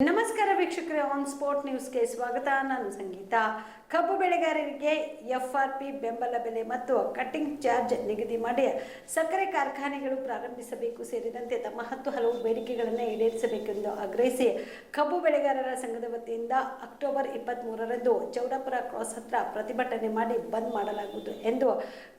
ನಮಸ್ಕಾರ ವೀಕ್ಷಕರೇ on sport ನ್ಯೂಸ್ಗೆ ಸ್ವಾಗತ. ನಾನು ಸಂಗೀತ. ಕಬ್ಬು ಬೆಳೆಗಾರರಿಗೆ ಎಫ್ ಆರ್ ಪಿ ಬೆಂಬಲ ಬೆಲೆ ಮತ್ತು ಕಟ್ಟಿಂಗ್ ಚಾರ್ಜ್ ನಿಗದಿ ಮಾಡಿ ಸಕ್ಕರೆ ಕಾರ್ಖಾನೆಗಳು ಪ್ರಾರಂಭಿಸಬೇಕು ಸೇರಿದಂತೆ ತಮ್ಮ ಹತ್ತು ಹಲವು ಬೇಡಿಕೆಗಳನ್ನು ಈಡೇರಿಸಬೇಕೆಂದು ಆಗ್ರಹಿಸಿ ಕಬ್ಬು ಬೆಳೆಗಾರರ ಸಂಘದ ವತಿಯಿಂದ ಅಕ್ಟೋಬರ್ ಇಪ್ಪತ್ತ್ ಮೂರರಂದು ಚೌಡಾಪುರ ಕ್ರಾಸ್ ಹತ್ರ ಪ್ರತಿಭಟನೆ ಮಾಡಿ ಬಂದ್ ಮಾಡಲಾಗುವುದು ಎಂದು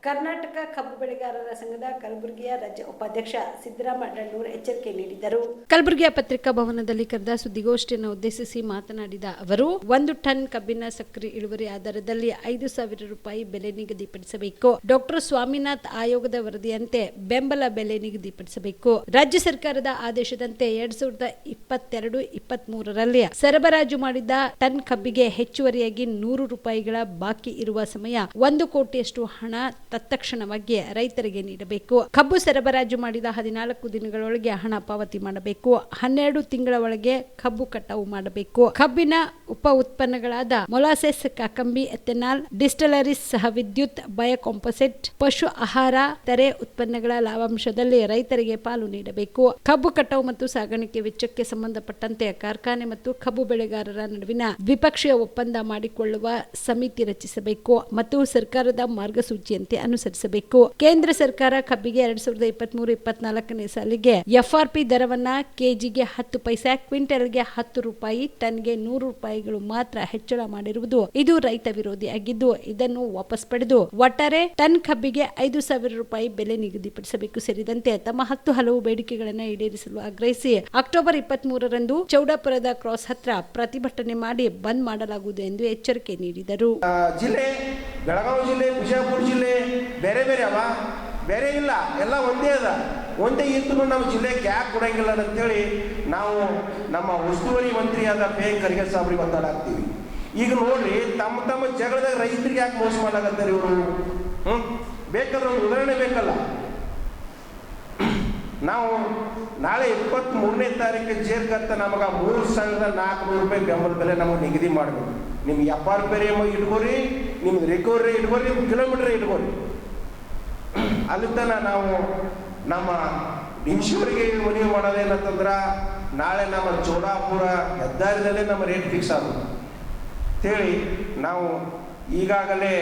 ಕರ್ನಾಟಕ ಕಬ್ಬು ಬೆಳೆಗಾರರ ಸಂಘದ ಕಲಬುರಗಿಯ ರಾಜ್ಯ ಉಪಾಧ್ಯಕ್ಷ ಸಿದ್ದರಾಮ ಡಣ್ಣೂರ್ ಎಚ್ಚರಿಕೆ ನೀಡಿದರು. ಕಲಬುರಗಿಯ ಪತ್ರಿಕಾ ಭವನದಲ್ಲಿ ಕರೆದ ಸುದ್ದಿಗೋಷ್ಠಿಯನ್ನು ಉದ್ದೇಶಿಸಿ ಮಾತನಾಡಿದ ಅವರು, ಒಂದು ಟನ್ ಕಬ್ಬಿನ ಸಕ್ಕರೆ ಇಳುವರಿ ಆಧಾರದಲ್ಲಿ ಐದು ಸಾವಿರ ರೂಪಾಯಿ ಬೆಲೆ ನಿಗದಿಪಡಿಸಬೇಕು. ಡಾಕ್ಟರ್ ಸ್ವಾಮಿನಾಥ್ ಆಯೋಗದ ವರದಿಯಂತೆ ಬೆಂಬಲ ಬೆಲೆ ನಿಗದಿಪಡಿಸಬೇಕು. ರಾಜ್ಯ ಸರ್ಕಾರದ ಆದೇಶದಂತೆ ಎರಡ್ ಸಾವಿರದ ಇಪ್ಪತ್ತೆರಡು ಇಪ್ಪತ್ತ್ ಮೂರರಲ್ಲಿ ಸರಬರಾಜು ಮಾಡಿದ ಟನ್ ಕಬ್ಬಿಗೆ ಹೆಚ್ಚುವರಿಯಾಗಿ ನೂರು ರೂಪಾಯಿಗಳ ಬಾಕಿ ಇರುವ ಸಮಯ ಒಂದು ಕೋಟಿಯಷ್ಟು ಹಣ ತತ್ಕ್ಷಣವಾಗಿ ರೈತರಿಗೆ ನೀಡಬೇಕು. ಕಬ್ಬು ಸರಬರಾಜು ಮಾಡಿದ ಹದಿನಾಲ್ಕು ದಿನಗಳೊಳಗೆ ಹಣ ಪಾವತಿ ಮಾಡಬೇಕು. ಹನ್ನೆರಡು ತಿಂಗಳ ಒಳಗೆ ಕಬ್ಬು ಕಟಾವು ಮಾಡಬೇಕು. ಕಬ್ಬಿನ ಉಪ ಉತ್ಪನ್ನಗಳಾದ ಮೊಲಾಸೆಸ್, ಕಾಕಂಬಿ, ಎಥೆನಾಲ್, ಡಿಸ್ಟಲರಿಸ್ ಸಹ ವಿದ್ಯುತ್, ಬಯೋಕಾಂಪೋಸಿಟ್, ಪಶು ಆಹಾರ, ತೆರೆ ಉತ್ಪನ್ನಗಳ ಲಾಭಾಂಶದಲ್ಲಿ ರೈತರಿಗೆ ಪಾಲು ನೀಡಬೇಕು. ಕಬ್ಬು ಕಟಾವು ಮತ್ತು ಸಾಗಾಣಿಕೆ ವೆಚ್ಚಕ್ಕೆ ಸಂಬಂಧಪಟ್ಟಂತೆ ಕಾರ್ಖಾನೆ ಮತ್ತು ಕಬ್ಬು ಬೆಳೆಗಾರರ ನಡುವಿನ ದ್ವಿಪಕ್ಷೀಯ ಒಪ್ಪಂದ ಮಾಡಿಕೊಳ್ಳುವ ಸಮಿತಿ ರಚಿಸಬೇಕು ಮತ್ತು ಸರ್ಕಾರದ ಮಾರ್ಗಸೂಚಿಯಂತೆ ಅನುಸರಿಸಬೇಕು. ಕೇಂದ್ರ ಸರ್ಕಾರ ಕಬ್ಬಿಗೆ ಎರಡ್ ಸಾವಿರದ ಇಪ್ಪತ್ತ್ ಮೂರು ಇಪ್ಪತ್ನಾಲ್ಕನೇ ಸಾಲಿಗೆ ಎಫ್ಆರ್ಪಿ ದರವನ್ನ ಕೆಜಿಗೆ ಹತ್ತು ಪೈಸೆ, ಕ್ವಿಂಟಲ್ಗೆ ಹತ್ತು ರೂಪಾಯಿ, ಟನ್ಗೆ ನೂರು ರೂಪಾಯಿಗಳು ಮಾತ್ರ ಹೆಚ್ಚಳ ಮಾಡಿರುವುದು ಇದು ರೈತ ವಿರೋಧಿ ಆಗಿದ್ದು, ಇದನ್ನು ವಾಪಸ್ ಪಡೆದು ಒಟ್ಟಾರೆ ಟನ್ ಕಬ್ಬಿಗೆ ಐದು ಸಾವಿರ ರೂಪಾಯಿ ಬೆಲೆ ನಿಗದಿಪಡಿಸಬೇಕು ಸೇರಿದಂತೆ ತಮ್ಮ ಹತ್ತು ಹಲವು ಬೇಡಿಕೆಗಳನ್ನು ಈಡೇರಿಸಲು ಆಗ್ರಹಿಸಿ ಅಕ್ಟೋಬರ್ ಇಪ್ಪತ್ತ್ ಮೂರರಂದು ಚೌಡಾಪುರದ ಕ್ರಾಸ್ ಹತ್ರ ಪ್ರತಿಭಟನೆ ಮಾಡಿ ಬಂದ್ ಮಾಡಲಾಗುವುದು ಎಂದು ಎಚ್ಚರಿಕೆ ನೀಡಿದರು. ಜಿಲ್ಲೆ, ಬೆಳಗಾವಿ ಜಿಲ್ಲೆ ಬಿಜಾಪುರ ಜಿಲ್ಲೆ ಬೇರೆ ಬೇರೆ ಅವ ಬೇರೆ ಇಲ್ಲ, ಎಲ್ಲ ಒಂದೇ ಅದ. ಒಂದೇ ಇದ್ದು ನಮ್ಮ ಜಿಲ್ಲೆಗೆ ಯಾಕೆ ಕೊಡಂಗಿಲ್ಲ ಅಂತೇಳಿ ನಾವು ನಮ್ಮ ಉಸ್ತುವಾರಿ ಮಂತ್ರಿಯಾದ ಪೇ ಖರ್ಗೆ ಸಾಬ್ರಿಗೆ ಒತ್ತಾಡಾಕ್ತೀವಿ ಈಗ ನೋಡ್ರಿ, ತಮ್ಮ ತಮ್ಮ ಜಗಳದಾಗ ರೈತರಿಗೆ ಯಾಕೆ ಮೋಸ ಮಾಡಾಕತ್ತಾರೆ ಇವರು? ಹ್ಞೂ ಬೇಕಲ್ಲ, ಒಂದು ಉದಾಹರಣೆ ಬೇಕಲ್ಲ. ನಾವು ನಾಳೆ ಇಪ್ಪತ್ತ್ ಮೂರನೇ ತಾರೀಕು ಜೇರ್ಗತ್ತ ನಮಗೆ ಮೂರು ಸಾವಿರದ ನಾಲ್ಕುನೂರು ರೂಪಾಯಿ ಬೆಂಬಲ ಬೆಲೆ ನಮಗೆ ನಿಗದಿ ಮಾಡಬೇಕು. ನಿಮ್ಗೆ ಆರ್ ಪಿ ಇಟ್ಕೋರಿ, ನಿಮ್ಗೆ ರಿಕವರಿ ಇಟ್ಕೋರಿ, ನಿಮ್ಗೆ ಕಿಲೋಮೀಟ್ರ್ ಇಟ್ಕೋರಿ. ಅಲ್ಲಿ ತನ ನಾವು ನಮ್ಮ ನಿಮಿಷವರಿಗೆ ಮನವಿ ಮಾಡೋದೇನಂತಂದ್ರೆ ನಾಳೆ ನಮ್ಮ ಚೋಡಾಪುರ ಹೆದ್ದಾರಿದಲ್ಲೇ ನಮ್ಮ ರೇಟ್ ಫಿಕ್ಸ್ ಆಗೋದು. ಅಂತೇಳಿ ನಾವು ಈಗಾಗಲೇ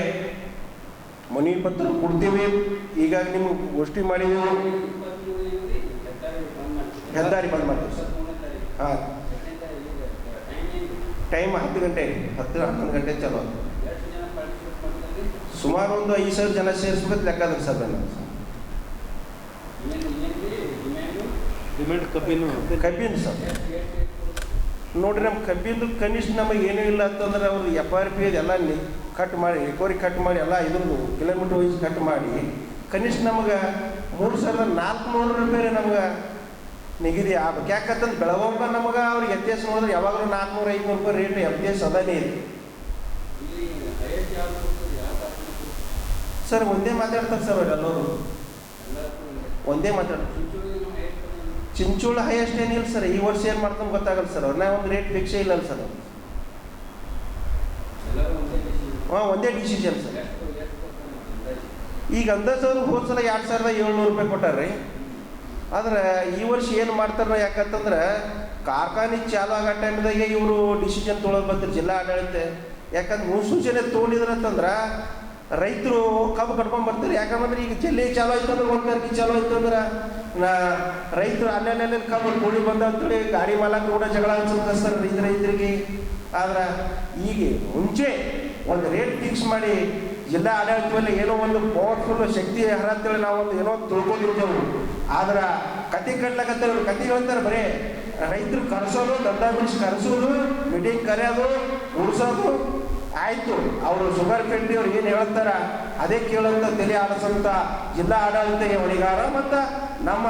ಮನವಿ ಪತ್ರ ಕೊಡ್ತೀವಿ. ಈಗ ನಿಮ್ಗೆ ಗೋಷ್ಠಿ ಮಾಡಿದೀವಿ. ಹೆದ್ದಾರಿ ಬಂದ್ ಮಾಡ್ತೀವಿ ಸರ್. ಹಾಂ. ಟೈಮ್ ಹತ್ತು ಗಂಟೆ, ಹತ್ತು ಹನ್ನೊಂದು ಗಂಟೆ ಚಲೋ ಸುಮಾರು ಒಂದು ಐದು ಸಾವಿರ ಜನ ಸೇರಿಸ್ಬೇಕು ಲೆಕ್ಕ ಅದ ಸರ್ ಡಿಮ್ಯಾಂಡ್ ಕಬ್ಬಿನು. ಕಬ್ಬಿನ ಸರ್. ನೋಡ್ರಿ ನಮ್ಮ ಕಬ್ಬಿಂದು ಕನಿಷ್ಠ ನಮಗೆ ಏನೂ ಇಲ್ಲ ಅಂತಂದ್ರೆ ಅವ್ರು ಎಫ್ ಆರ್ ಪಿ ಎಲ್ಲ ಕಟ್ ಮಾಡಿ ರಿಕವರಿ ಕಟ್ ಮಾಡಿ, ಎಲ್ಲ ಇದ್ರದ್ದು ಕಿಲೋಮೀಟ್ರ್ ವೈಸ್ ಕಟ್ ಮಾಡಿ. ಕನಿಷ್ಠ ನಮಗೆ ಮೂರು ಸಾವಿರದ ನಾಲ್ಕುನೂರು ರೂಪಾಯಿ ನಮ್ಗೆ ನಿಗದಿ ಆಗ್ಬೇಕು. ಯಾಕಂತಂದ್ರೆ ಬೆಳಗಾವಿ ನಮಗೆ ಅವ್ರಿಗೆ ವ್ಯತ್ಯಾಸ ನೋಡಿದ್ರೆ ಯಾವಾಗಲೂ ನಾಲ್ಕುನೂರು, ಐದುನೂರು ರೂಪಾಯಿ ರೇಟ್ ವ್ಯತ್ಯಾಸ ಅದಾನೇ ಇದೆ. ಸರ್, ಒಂದೇ ಮಾತಾಡ್ತಾರೆ ಸರ್ ಅವ್ರು ಎಲ್ಲರೂ. ಒಂದೇ ಮಾತಾಡ್ತಾರೆ. ಚಿಂಚೋಳ ಹೈಯೆಸ್ಟ್ ಏನಿಲ್ಲ ಸರ್ ಈ ವರ್ಷ ಏನು ಮಾಡ್ತಾನೆ ಗೊತ್ತಾಗಲ್ಲ ಸರ್ ಅವ್ರನ್ನ ಒಂದು ರೇಟ್ ಭಿಕ್ಷೆ ಇಲ್ಲ ಸರ್ ಹಾಂ, ಒಂದೇ ಡಿಸಿಷನ್ ಸರ್ ಈಗ ಅಂದಾಜು ಅವ್ರು ಹೋದ ಸಲ ಎರಡು ಸಾವಿರದ ಏಳ್ನೂರು ರೂಪಾಯಿ ಕೊಟ್ಟಾರ್ರಿ. ಆದ್ರೆ ಈ ವರ್ಷ ಏನು ಮಾಡ್ತಾರ ಯಾಕಂತಂದ್ರೆ ಕಾರ್ಖಾನೆ ಚಾಲು ಆಗೋ ಟೈಮ್ದಾಗೆ ಇವರು ಡಿಸಿಷನ್ ತೊಳೋದ್ ಬಂದ್ರೆ ಜಿಲ್ಲಾ ಆಡಳಿತ. ಯಾಕಂದ್ರೆ ಮುನ್ಸೂಚನೆ ತೊಗೊಂಡಿದ್ರು ಅಂತಂದ್ರೆ ರೈತರು ಕಬ್ಬು ಕಟ್ಕೊಂಡ್ ಬರ್ತಾರೆ. ಯಾಕಂದ್ರೆ ಈಗ ಜಿಲ್ಲೆ ಚಾಲು ಆಯ್ತು ಅಂದ್ರೆ ಒಂದು ತಾರೀಕಿಗೆ ಚಾಲೋ ಆಯ್ತು ಅಂದ್ರೆ ನಾ ರೈತರು ಅಲ್ಲೆಲ್ಲ ಕಬ್ಬು ಕೂಡಿ ಬಂದ ಗಾಡಿ ಮಾಲಕರು ಕೂಡ ಜಗಳ ಅನ್ಸುತ್ತೆ ರೈತ ರೈತರಿಗೆ. ಆದ್ರೆ ಈಗ ಮುಂಚೆ ಒಂದು ರೇಟ್ ಫಿಕ್ಸ್ ಮಾಡಿ ಜಿಲ್ಲಾ ಆಡಳಿತದಲ್ಲಿ ಏನೋ ಒಂದು ಪವರ್ಫುಲ್ ಶಕ್ತಿ ಹರ ಅಂತೇಳಿ ನಾವು ಒಂದು ಏನೋ ತಿಳ್ಕೊಂಡಿರ್ತೇವೆ. ಆದ್ರೆ ಕತೆ ಕಟ್ಲಕತ್ತಾರ ಕತೆ ಹೇಳ್ತಾರೆ ಬರೀ, ರೈತರು ಕರೆಸೋದು ದಂಡ ಬಿಡಿಸಿ ಕರೆಸೋದು ಮೀಟಿಂಗ್ ಕರೆಯೋದು ಉಳಿಸೋದು ಆಯಿತು, ಅವರು ಶುಗರ್ ಅವ್ರು ಏನು ಹೇಳ್ತಾರ, ಅದೇ ಕೇಳಂತ ತಲೆ ಆಡಿಸಂತ ಜಿಲ್ಲಾ ಆಡಳಿತ ಹೊಣೆಗಾರ ಮತ್ತು ನಮ್ಮ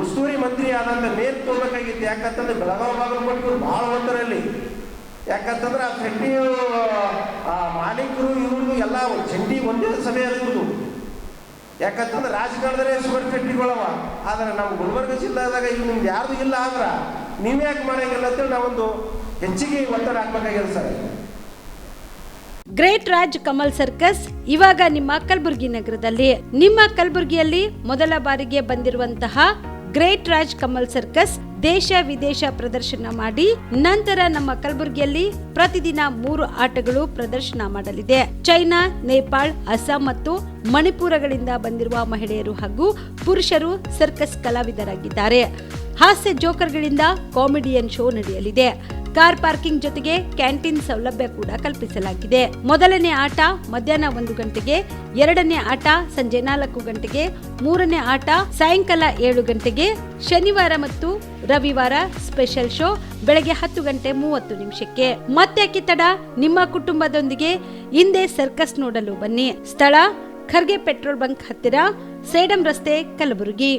ಉಸ್ತೂರಿ ಮಂತ್ರಿ ಆದಂಥ ಮೇಲ್ ತೋರ್ಬೇಕಾಗಿತ್ತು. ಯಾಕಂತಂದ್ರೆ ಬೆಳಗಾವಿ ಬಾಗಲಕೋಟೆ ಇವ್ರು ಭಾಳ ಒಂದರಲ್ಲಿ ಯಾಕಂತಂದ್ರೆ ಆ ಫ್ಯಾಕ್ಟ್ರಿ ಮಾಲೀಕರು ಇವ್ರದ್ದು ಎಲ್ಲ ಜಂಟಿ ಒಂದೇ ಸಭೆ ಅದು ಯಾಕಂತಂದ್ರೆ ರಾಜಕಾರಣದಲ್ಲೇ ಸುಗರ್ ಫ್ಯಾಕ್ಟ್ರಿಗಳವ ಆದ್ರೆ ನಮ್ಮ ಗುಲ್ಬರ್ಗ ಜಿಲ್ಲಾದಾಗ ಈಗ ನಿಮ್ದು ಯಾರ್ದು ಇಲ್ಲ ಆದ್ರೆ ನೀವೇ ಯಾಕೆ ಮಾಡಂಗಿಲ್ಲ ಅಂತೇಳಿ ನಾವೊಂದು ಹೆಚ್ಚಿಗೆ ಒತ್ತಡ ಹಾಕ್ಬೇಕಾಗಿದೆ sir. Great Raj Kamal Circus ಇವಾಗ ನಿಮ್ಮ ಕಲಬುರಗಿ ನಗರದಲ್ಲಿ. ನಿಮ್ಮ ಕಲಬುರಗಿಯಲ್ಲಿ ಮೊದಲ ಬಾರಿಗೆ ಬಂದಿರುವಂತಹ ಗ್ರೇಟ್ ರಾಜ್ ಕಮಲ್ ಸರ್ಕಸ್ ದೇಶ ವಿದೇಶ ಪ್ರದರ್ಶನ ಮಾಡಿ, ನಂತರ ನಮ್ಮ ಕಲಬುರಗಿಯಲ್ಲಿ ಪ್ರತಿದಿನ ಮೂರು ಆಟಗಳು ಪ್ರದರ್ಶನ ಮಾಡಲಿದೆ. ಚೈನಾ, ನೇಪಾಳ್, ಅಸ್ಸಾಂ ಮತ್ತು ಮಣಿಪುರಗಳಿಂದ ಬಂದಿರುವ ಮಹಿಳೆಯರು ಹಾಗೂ ಪುರುಷರು ಸರ್ಕಸ್ ಕಲಾವಿದರಾಗಿದ್ದಾರೆ. ಹಾಸ್ಯ ಜೋಕರ್ಗಳಿಂದ ಕಾಮಿಡಿಯನ್ ಶೋ ನಡೆಯಲಿದೆ. ಕಾರ್ ಪಾರ್ಕಿಂಗ್ ಜೊತೆಗೆ ಕ್ಯಾಂಟೀನ್ ಸೌಲಭ್ಯ ಕೂಡ ಕಲ್ಪಿಸಲಾಗಿದೆ. ಮೊದಲನೇ ಆಟ ಮಧ್ಯಾಹ್ನ ಒಂದು ಗಂಟೆಗೆ, ಎರಡನೇ ಆಟ ಸಂಜೆ ನಾಲ್ಕು ಗಂಟೆಗೆ, ಮೂರನೇ ಆಟ ಸಾಯಂಕಾಲ ಏಳು ಗಂಟೆಗೆ, ಶನಿವಾರ ಮತ್ತು ರವಿವಾರ ಸ್ಪೆಷಲ್ ಶೋ ಬೆಳಗ್ಗೆ ಹತ್ತು ಗಂಟೆ ಮೂವತ್ತು ನಿಮಿಷಕ್ಕೆ. ಮತ್ತೆ ಕಿತ್ತಡ ನಿಮ್ಮ ಕುಟುಂಬದೊಂದಿಗೆ ಹಿಂದೆ ಸರ್ಕಸ್ ನೋಡಲು ಬನ್ನಿ. ಸ್ಥಳ ಖರ್ಗೆ ಪೆಟ್ರೋಲ್ ಬಂಕ್ ಹತ್ತಿರ ಸೇಡಂ ರಸ್ತೆ ಕಲಬುರಗಿ.